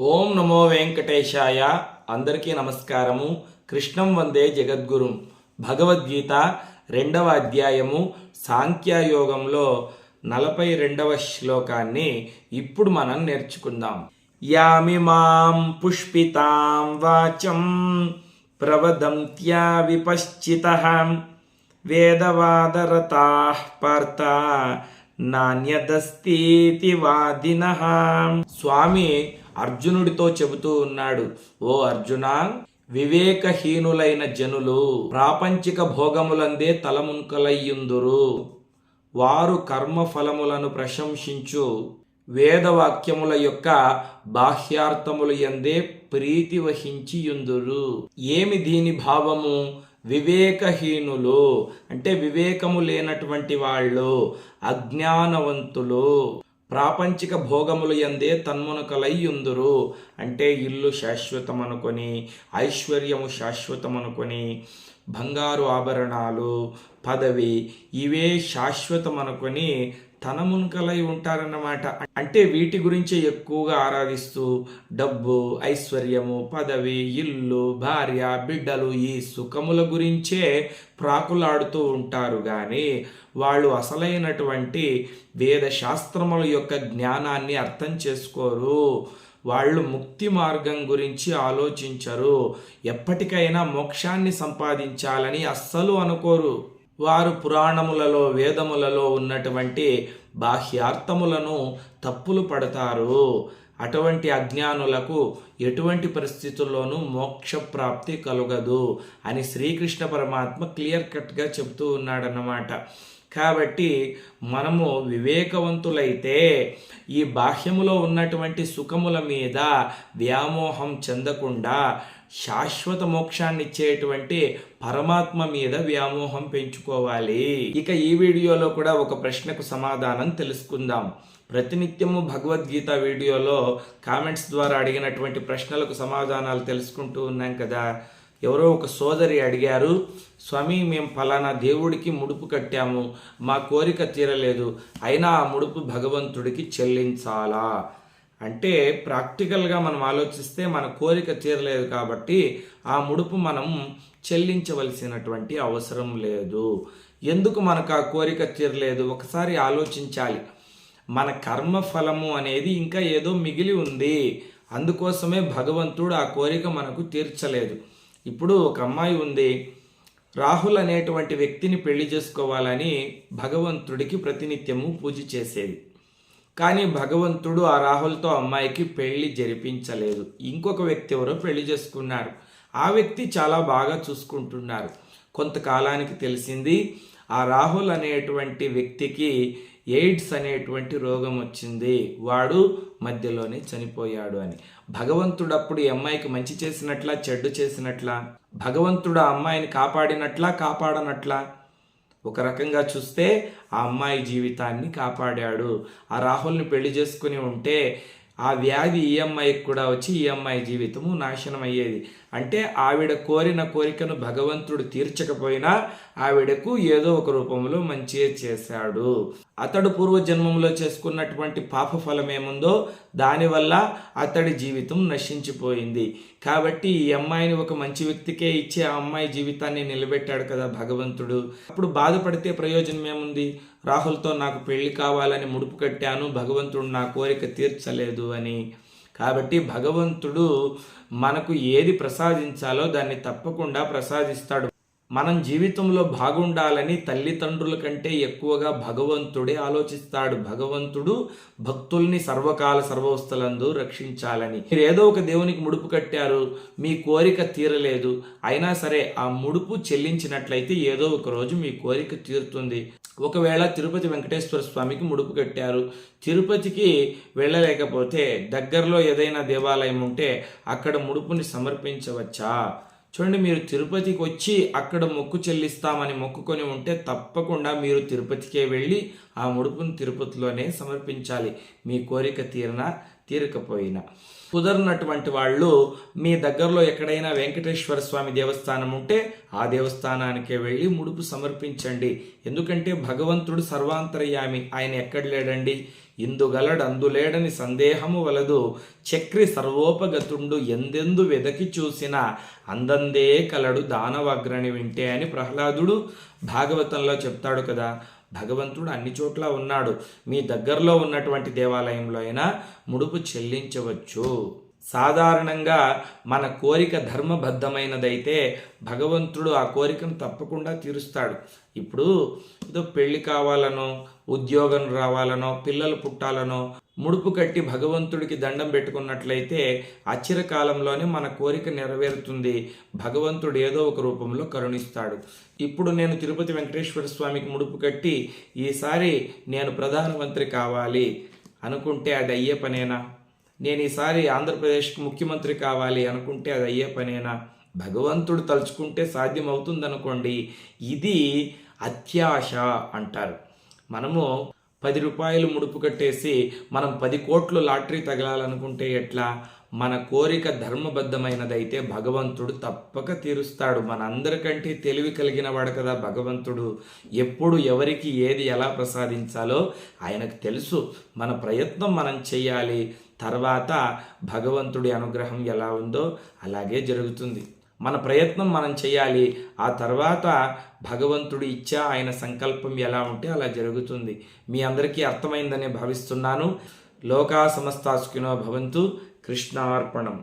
ఓం నమో వెంకటేశాయ. అందరికీ నమస్కారము. కృష్ణం వందే జగద్గురుం. భగవద్గీత రెండవ అధ్యాయము సాంఖ్యయోగంలో నలభై రెండవ శ్లోకాన్ని ఇప్పుడు మనం నేర్చుకుందాం. యామి మాం పుష్పితాం వాచం ప్రవదంత్యా విపశ్చిత వేదవాదరతా పార్థ నాణ్యదస్తీతి వాదిన. స్వామి అర్జునుడితో చెబుతూ ఉన్నాడు ఓ అర్జున వివేకహీనులైన జనులు ప్రాపంచిక భోగములందే తలముంకలయ్యుందురు. వారు కర్మఫలములను ప్రశంసించు. వేదవాక్యముల యొక్క బాహ్యార్థములు ఎందే ప్రీతి వహించియుందురు. ఏమి దీని భావము? వివేకహీనులు అంటే వివేకము లేనటువంటి వాళ్ళు అజ్ఞానవంతులు. ప్రాపంచిక భోగములు ఎందే తన్మునకలయ్యుందురు అంటే ఇల్లు శాశ్వతం అనుకొని ఐశ్వర్యము శాశ్వతం అనుకొని బంగారు ఆభరణాలు పదవి ఇవే శాశ్వతం అనుకొని తన ఉంటారన్నమాట. అంటే వీటి గురించి ఎక్కువగా ఆరాధిస్తూ డబ్బు ఐశ్వర్యము పదవి ఇల్లు భార్య బిడ్డలు ఈ సుఖముల గురించే ప్రాకులాడుతూ ఉంటారు. కానీ వాళ్ళు అసలైనటువంటి వేద శాస్త్రముల యొక్క జ్ఞానాన్ని అర్థం చేసుకోరు. వాళ్ళు ముక్తి మార్గం గురించి ఆలోచించరు. ఎప్పటికైనా మోక్షాన్ని సంపాదించాలని అస్సలు అనుకోరు. వారు పురాణములలో వేదములలో ఉన్నటువంటి బాహ్యార్థములను తప్పులు పడతారు. అటువంటి అజ్ఞానులకు ఎటువంటి పరిస్థితుల్లోనూ మోక్ష ప్రాప్తి కలుగదు అని శ్రీకృష్ణ పరమాత్మ క్లియర్ కట్గా చెప్తూ ఉన్నాడన్నమాట. కాబట్టి మనము వివేకవంతులైతే ఈ బాహ్యములో ఉన్నటువంటి సుఖముల మీద వ్యామోహం చెందకుండా శాశ్వత మోక్షాన్ని ఇచ్చేటువంటి పరమాత్మ మీద వ్యామోహం పెంచుకోవాలి. ఇక ఈ వీడియోలో కూడా ఒక ప్రశ్నకు సమాధానం తెలుసుకుందాం. ప్రతినిత్యము భగవద్గీత వీడియోలో కామెంట్స్ ద్వారా అడిగినటువంటి ప్రశ్నలకు సమాధానాలు తెలుసుకుంటూ ఉన్నాం కదా. ఎవరో ఒక సోదరి అడిగారు స్వామి మేము ఫలానా దేవుడికి ముడుపు కట్టాము మా కోరిక తీరలేదు అయినా ఆ ముడుపు భగవంతుడికి చెల్లించాలా? అంటే ప్రాక్టికల్గా మనం ఆలోచిస్తే మన కోరిక తీరలేదు కాబట్టి ఆ ముడుపు మనం చెల్లించవలసినటువంటి అవసరం లేదు. ఎందుకు మనకు ఆ కోరిక తీరలేదు? ఒకసారి ఆలోచించాలి. మన కర్మ ఫలము అనేది ఇంకా ఏదో మిగిలి ఉంది. అందుకోసమే భగవంతుడు ఆ కోరిక మనకు తీర్చలేదు. ఇప్పుడు ఒక అమ్మాయి ఉంది. రాహుల్ అనేటువంటి వ్యక్తిని పెళ్ళి చేసుకోవాలని భగవంతుడికి ప్రతినిత్యము పూజ చేసేది. కానీ భగవంతుడు ఆ రాహుల్తో అమ్మాయికి పెళ్ళి జరిపించలేదు. ఇంకొక వ్యక్తి ఎవరో పెళ్ళి చేసుకున్నారు. ఆ వ్యక్తి చాలా బాగా చూసుకుంటున్నారు. కొంతకాలానికి తెలిసింది ఆ రాహుల్ అనేటువంటి వ్యక్తికి ఎయిడ్స్ అనేటువంటి రోగం వచ్చింది. వాడు మధ్యలోనే చనిపోయాడు అని. భగవంతుడు అప్పుడు ఈ అమ్మాయికి మంచి చేసినట్లా చెడ్డు చేసినట్లా భగవంతుడు ఆ అమ్మాయిని కాపాడినట్లా కాపాడనట్లా? ఒక రకంగా చూస్తే ఆ అమ్మాయి జీవితాన్ని కాపాడాడు. ఆ రాహుల్ని పెళ్ళి చేసుకుని ఉంటే ఆ వ్యాధి ఈఎంఐకి కూడా వచ్చి ఈ అమ్మాయి జీవితము నాశనం అయ్యేది అంటే ఆవిడ కోరిన కోరికను భగవంతుడు తీర్చకపోయినా ఆవిడకు ఏదో ఒక రూపంలో మంచి చేశాడు. అతడు పూర్వజన్మంలో చేసుకున్నటువంటి పాప ఫలం ఏముందో దానివల్ల అతడి జీవితం నశించిపోయింది. కాబట్టి ఈ అమ్మాయిని ఒక మంచి వ్యక్తికే ఇచ్చే ఆ అమ్మాయి జీవితాన్ని నిలబెట్టాడు కదా భగవంతుడు. అప్పుడు బాధపడితే ప్రయోజనం ఏముంది రాహుల్తో నాకు పెళ్ళి కావాలని ముడుపు కట్టాను భగవంతుడు నా కోరిక తీర్చలేదు అని. కాబట్టి భగవంతుడు మనకు ఏది ప్రసాదించాలో దాన్ని తప్పకుండా ప్రసాదిస్తాడు. మనం జీవితంలో బాగుండాలని తల్లిదండ్రుల కంటే ఎక్కువగా భగవంతుడే ఆలోచిస్తాడు. భగవంతుడు భక్తుల్ని సర్వకాల సర్వవస్థలందు రక్షించాలని. మీరు ఏదో ఒక దేవునికి ముడుపు కట్టారు మీ కోరిక తీరలేదు. అయినా సరే ఆ ముడుపు చెల్లించినట్లయితే ఏదో ఒక రోజు మీ కోరిక తీరుతుంది. ఒకవేళ తిరుపతి వెంకటేశ్వర స్వామికి ముడుపు కట్టారు తిరుపతికి వెళ్ళలేకపోతే దగ్గరలో ఏదైనా దేవాలయం ఉంటే అక్కడ ముడుపుని సమర్పించవచ్చా? చూడండి మీరు తిరుపతికి వచ్చి అక్కడ మొక్కు చెల్లిస్తామని మొక్కుకొని ఉంటే తప్పకుండా మీరు తిరుపతికే వెళ్ళి ఆ ముడుపును తిరుపతిలోనే సమర్పించాలి. మీ కోరిక తీరిన? తీరకపోయినా. కుదరనటువంటి వాళ్ళు మీ దగ్గరలో ఎక్కడైనా వెంకటేశ్వర స్వామి దేవస్థానం ఉంటే ఆ దేవస్థానానికే వెళ్ళి ముడుపు సమర్పించండి. ఎందుకంటే భగవంతుడు సర్వాంతర్యామి. ఆయన ఎక్కడ లేడండి? ఇందుగలడు అందులేడని సందేహము వలదు. చక్రి సర్వోపగతుండు ఎందెందు వెదకి చూసిన అందందే కలడు దానవగ్రని వింటే అని ప్రహ్లాదుడు భాగవతంలో చెప్తాడు కదా. భగవంతుడు అన్ని చోట్ల ఉన్నాడు. మీ దగ్గరలో ఉన్నటువంటి దేవాలయంలో అయినా ముడుపు చెల్లించవచ్చు. సాధారణంగా మన కోరిక ధర్మబద్ధమైనదైతే భగవంతుడు ఆ కోరికను తప్పకుండా తీరుస్తాడు. ఇప్పుడు ఏదో పెళ్ళి కావాలనో ఉద్యోగం రావాలనో పిల్లలు పుట్టాలనో ముడుపు కట్టి భగవంతుడికి దండం పెట్టుకున్నట్లయితే అచిరకాలంలోనే మన కోరిక నెరవేరుతుంది. భగవంతుడు ఏదో ఒక రూపంలో కరుణిస్తాడు. ఇప్పుడు నేను తిరుపతి వెంకటేశ్వర స్వామికి ముడుపు కట్టి ఈసారి నేను ప్రధానమంత్రి కావాలి అనుకుంటే అది అయ్యే పనేనా? నేను ఈసారి ఆంధ్రప్రదేశ్కి ముఖ్యమంత్రి కావాలి అనుకుంటే అది అయ్యే పనేనా? భగవంతుడు తలుచుకుంటే సాధ్యమవుతుందనుకోండి. ఇది అత్యాశ అంటారు. మనము పది రూపాయలు ముడుపు కట్టేసి మనం పది కోట్లు లాటరీ తగలాలనుకుంటే ఎట్లా? మన కోరిక ధర్మబద్ధమైనదైతే భగవంతుడు తప్పక తీరుస్తాడు. మన అందరికంటే తెలివి కలిగిన వాడు కదా భగవంతుడు. ఎప్పుడు ఎవరికి ఏది ఎలా ప్రసాదించాలో ఆయనకు తెలుసు. మన ప్రయత్నం మనం చేయాలి. తర్వాత భగవంతుడి అనుగ్రహం ఎలా ఉందో అలాగే జరుగుతుంది. మన ప్రయత్నం మనం చేయాలి. ఆ తర్వాత భగవంతుడి ఇచ్చా ఆయన సంకల్పం ఎలా ఉంటే అలా జరుగుతుంది. మీ అందరికీ అర్థమైందని భావిస్తున్నాను. లోకా సమస్తాసుకినో భవంతు కృష్ణార్పణం.